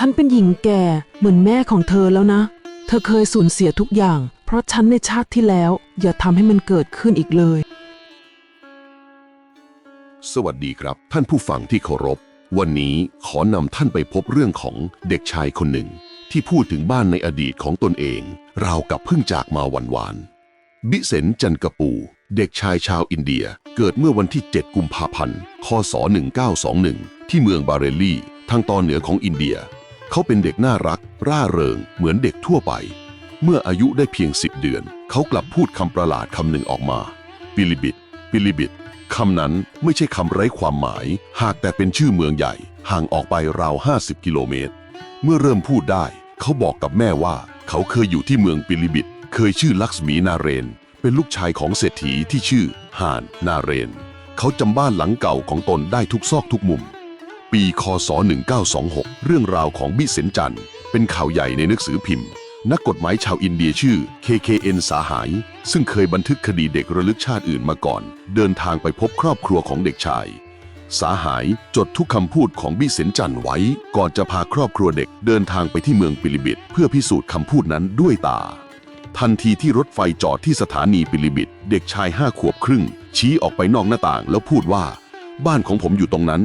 ฉันเป็นหญิงแก่เหมือนแม่ของเธอแล้วนะ เธอเคยสูญเสียทุกอย่าง เพราะฉันในชาติที่แล้ว อย่าทำให้มันเกิดขึ้นอีกเลย สวัสดีครับ ท่านผู้ฟังที่เคารพ วันนี้ขอนำท่านไปพบเรื่องของเด็กชายคนหนึ่ง ที่พูดถึงบ้านในอดีตของตนเอง ราวกับเพิ่งจากมาวันวานๆบิเซนจันกปู เด็กชายชาวอินเดียเกิดเมื่อวันที่ 7 กุมภาพันธ์ คศ 1921 ที่เมืองบาเรลลีทางตอนเหนือของอินเดีย เขาเป็นเด็กน่ารัก ร่าเริง เหมือนเด็กทั่วไป เมื่ออายุได้เพียง10เดือน เขากลับพูดคำประหลาดคำหนึ่งออกมา ปิลิบิดปิลิบิดคำนั้นไม่ใช่คำไร้ความหมาย หากแต่เป็นชื่อเมืองใหญ่ ห่างออกไปราว 50 กิโลเมตร เมื่อเริ่มพูดได้ เขาบอกกับแม่ว่า เขาเคยอยู่ที่เมืองปิลิบิดเคยชื่อลักษมีนาเรน เป็นลูกชายของเศรษฐีที่ชื่อฮานนาเรน เขาจำบ้านหลังเก่าของตนได้ทุกซอกทุกมุม ปีคศ 1926 เรื่องราวของบิเซนจันเป็นข่าวใหญ่ในหนังสือพิมพ์ นักกฎหมายชาวอินเดียชื่อ KKN สาหาย ซึ่งเคยบันทึกคดีเด็กระลึกชาติอื่นมาก่อน เดินทางไปพบครอบครัวของเด็กชาย สาหายจดทุกคำพูดของบิเซนจันไว้ ก่อนจะพาครอบครัวเด็กเดินทางไปที่เมืองปิลิบิดเพื่อพิสูจน์คำพูดนั้นด้วยตา ทันทีที่รถไฟจอดที่สถานีปิลิบิดเด็กชายห้าขวบครึ่ง ชี้ออกไปนอกหน้าต่างแล้วพูดว่า บ้านของผมอยู่ตรงนั้น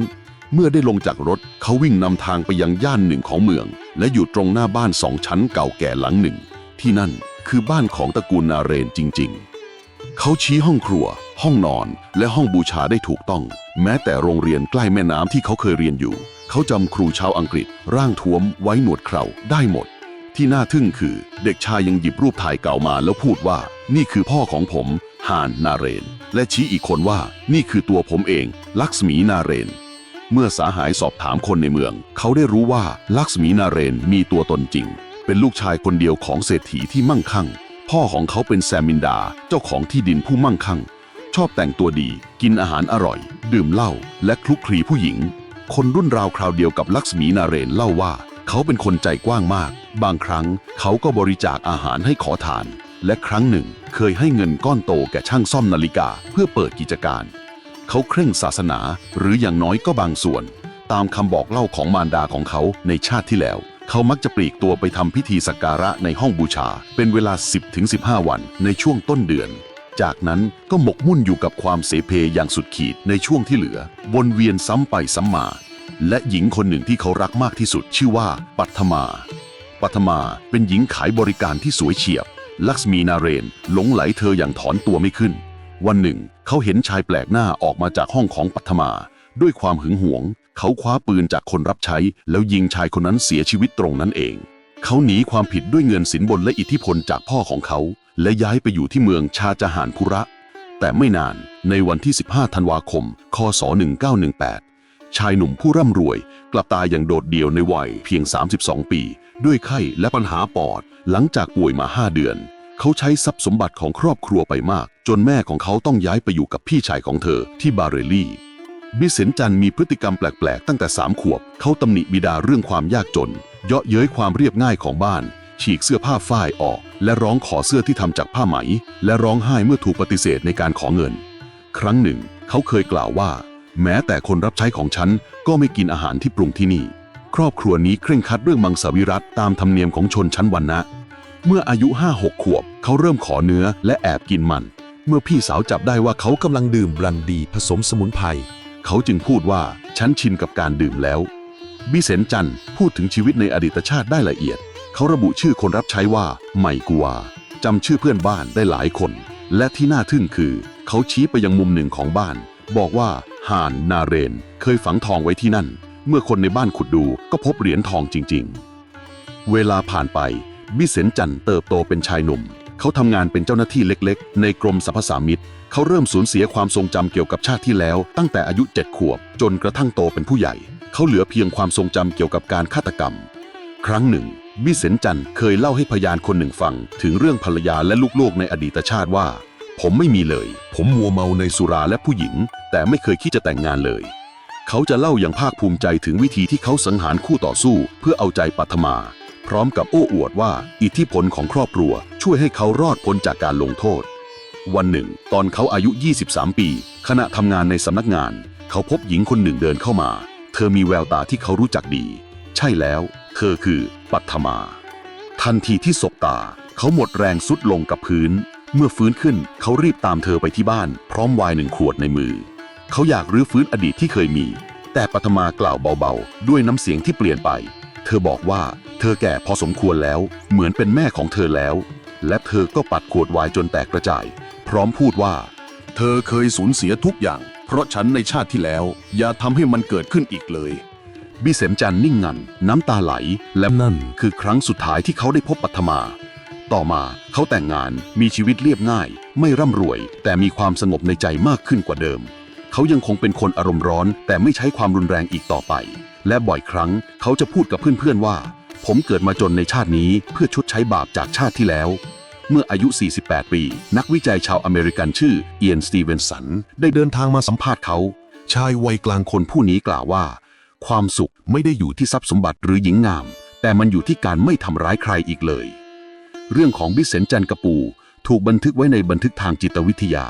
เมื่อได้ลงจากรถเขาวิ่งนำทางไปยังย่านหนึ่งของเมือง และอยู่ตรงหน้าบ้านสองชั้นเก่าแก่หลังหนึ่ง ที่นั่นคือบ้านของตระกูลนาเรนจริง ๆ เขาชี้ห้องครัว ห้องนอน และห้องบูชาได้ถูกต้อง แม้แต่โรงเรียนใกล้แม่น้ำที่เขาเคยเรียนอยู่ เขาจำครูชาวอังกฤษ ร่างท้วม ไว้หนวดเคราได้หมด ที่น่าทึ่งคือ เด็กชายยังหยิบรูปถ่ายเก่ามาแล้วพูดว่า นี่คือพ่อของผมฮานนาเรน และชี้อีกคนว่า นี่คือตัวผมเอง ลักษมีนาเรน เมื่อสาหายสอบถามคนในเมือง เขาได้รู้ว่าลักษมีนาเรนมีตัวตนจริง เป็นลูกชายคนเดียวของเศรษฐีที่มั่งคั่ง พ่อของเขาเป็นแซมินดาเจ้าของที่ดินผู้มั่งคั่ง ชอบแต่งตัวดี กินอาหารอร่อย ดื่มเหล้าและคลุกคลีผู้หญิง คนรุ่นราวคราวเดียวกับลักษมีนาเรนเล่าว่า เขาเป็นคนใจกว้างมาก บางครั้งเขาก็บริจาคอาหารให้ขอทาน และครั้งหนึ่ง เคยให้เงินก้อนโตแก่ช่างซ่อมนาฬิกาเพื่อเปิดกิจการ เขาเคร่งศาสนา หรืออย่างน้อยก็บางส่วน ตามคำบอกเล่าของมารดาของเขาในชาติที่แล้ว เขามักจะปลีกตัวไปทำพิธีสักการะในห้องบูชา เป็นเวลา 10-15 วันในช่วงต้นเดือน จากนั้นก็หมกมุ่นอยู่กับความเสเพอย่างสุดขีดในช่วงที่เหลือ วนเวียนซ้ำไปซ้ำมา และหญิงคนหนึ่งที่เขารักมากที่สุดชื่อว่า ปัทมา ปัทมาเป็นหญิงขายบริการที่สวยเฉียบ ลักษมีนาเรนหลงไหลเธออย่างถอนตัวไม่ขึ้น วันหนึ่ง เขาเห็นชายแปลกหน้าออกมาจากห้องของปัทมา ด้วยความหึงหวง เขาคว้าปืนจากคนรับใช้ แล้วยิงชายคนนั้นเสียชีวิตตรงนั้นเอง เขาหนีความผิดด้วยเงินสินบนและอิทธิพลจากพ่อของเขา และย้ายไปอยู่ที่เมืองชาจหานพุระ แต่ไม่นานในวันที่ 15 ธันวาคม คศ 1918 ชายหนุ่มผู้ร่ำรวย กลับตายอย่างโดดเดี่ยวในวัยเพียง 32 ปี ด้วยไข้และปัญหาปอด หลังจากป่วยมา 5 เดือน เขาใช้ทรัพย์สมบัติของครอบครัวไปมาก จนแม่ของเขาต้องย้ายไปอยู่กับพี่ชายของเธอที่บาเรลลีบิเซนจันมีพฤติกรรมแปลก ๆ ตั้งแต่สามขวบ เขาตำหนิบิดาเรื่องความยากจน เยาะเย้ยความเรียบง่ายของบ้าน ฉีกเสื้อผ้าฝ้ายออก และร้องขอเสื้อที่ทำจากผ้าไหม และร้องไห้เมื่อถูกปฏิเสธในการขอเงิน ครั้งหนึ่ง เขาเคยกล่าวว่า แม้แต่คนรับใช้ของฉันก็ไม่กินอาหารที่ปรุงที่นี่ ครอบครัวนี้เคร่งครัดเรื่องมังสวิรัตตามธรรมเนียมของชนชั้นวรรณะ เมื่ออายุห้าหกขวบ เขาเริ่มขอเนื้อและแอบกินมัน เมื่อพี่สาวจับได้ว่าเขากำลังดื่มบรันดีผสมสมุนไพร เขาจึงพูดว่า ฉันชินกับการดื่มแล้ว บิเซนจันพูดถึงชีวิตในอดีตชาติได้ละเอียด เขาระบุชื่อคนรับใช้ว่า ไมกัวจำชื่อเพื่อนบ้านได้หลายคน และที่น่าทึ่งคือ เขาชี้ไปยังมุมหนึ่งของบ้าน บอกว่าฮานนาเรน เคยฝังทองไว้ที่นั่น เมื่อคนในบ้านขุดดูก็พบเหรียญทองจริง ๆ เวลาผ่านไป บิเซนจันเติบโตเป็นชายหนุ่ม เขาทำงานเป็นเจ้าหน้าที่เล็กๆ ในกรมสรรพสามิตเขาเริ่มสูญเสียความทรงจำเกี่ยวกับชาติที่แล้ว ตั้งแต่อายุเจ็ดขวบ จนกระทั่งโตเป็นผู้ใหญ่ เขาเหลือเพียงความทรงจำเกี่ยวกับการฆาตกรรม ครั้งหนึ่งบิเซนจันเคยเล่าให้พยานคนหนึ่งฟัง ถึงเรื่องภรรยาและลูกๆในอดีตชาติว่า ผมไม่มีเลย ผมมัวเมาในสุราและผู้หญิง แต่ไม่เคยคิดจะแต่งงานเลย เขาจะเล่าอย่างภาคภูมิใจถึงวิธีที่เขาสังหารคู่ต่อสู้ เพื่อเอาใจปัทมา พร้อมกับโอ้อวดว่าอิทธิพลของครอบครัวช่วยให้เขารอดพ้นจากการลงโทษ วันหนึ่ง ตอนเขาอายุ 23 ปี ขณะทำงานในสำนักงาน เขาพบหญิงคนหนึ่งเดินเข้ามา เธอมีแววตาที่เขารู้จักดี ใช่แล้ว เธอคือปัทมา ทันทีที่สบตา เขาหมดแรงสุดลงกับพื้น เมื่อฟื้นขึ้นเขารีบตามเธอไปที่บ้าน พร้อมไวน์หนึ่งขวดในมือ เขาอยากรื้อฟื้นอดีตที่เคยมี แต่ปัทมากล่าวเบาๆ ด้วยน้ำเสียงที่เปลี่ยนไป เธอบอกว่าเธอแก่พอสมควรแล้ว เหมือนเป็นแม่ของเธอแล้ว และเธอก็ปัดขวดไวน์จนแตกกระจาย พร้อมพูดว่า เธอเคยสูญเสียทุกอย่าง เพราะฉันในชาติที่แล้ว อย่าทำให้มันเกิดขึ้นอีกเลย บิเสมจันทร์นิ่งงัน น้ำตาไหล และนั่นคือครั้งสุดท้ายที่เขาได้พบปัทมา ต่อมาเขาแต่งงานมีชีวิตเรียบง่าย ไม่ร่ำรวย แต่มีความสงบในใจมากขึ้นกว่าเดิม เขายังคงเป็นคนอารมณ์ร้อน แต่ไม่ใช้ความรุนแรงอีกต่อไป และบ่อยครั้งเขาจะพูดกับเพื่อนๆว่า ผมเกิดมาจนในชาตินี้เพื่อชดใช้บาปจากชาติที่แล้ว เมื่ออายุ 48 ปี นักวิจัยชาวอเมริกันชื่อเอียนสตีเวนสันได้เดินทางมาสัมภาษณ์เขา ชายวัยกลางคนผู้นี้กล่าวว่า ความสุขไม่ได้อยู่ที่ทรัพย์สมบัติหรือหญิงงาม แต่มันอยู่ที่การไม่ทำร้ายใครอีกเลย เรื่องของบิเซนจันกระปู ถูกบันทึกไว้ในบันทึกทางจิตวิทยา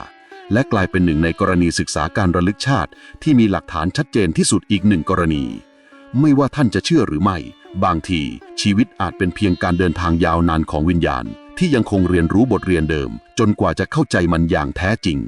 และกลายเป็นหนึ่งในกรณีศึกษาการระลึกชาติ ที่มีหลักฐานชัดเจนที่สุดอีกหนึ่งกรณี ไม่ว่าท่านจะเชื่อหรือไม่ บางทีชีวิตอาจเป็นเพียงการเดินทางยาวนานของวิญญาณ ที่ยังคงเรียนรู้บทเรียนเดิม จนกว่าจะเข้าใจมันอย่างแท้จริง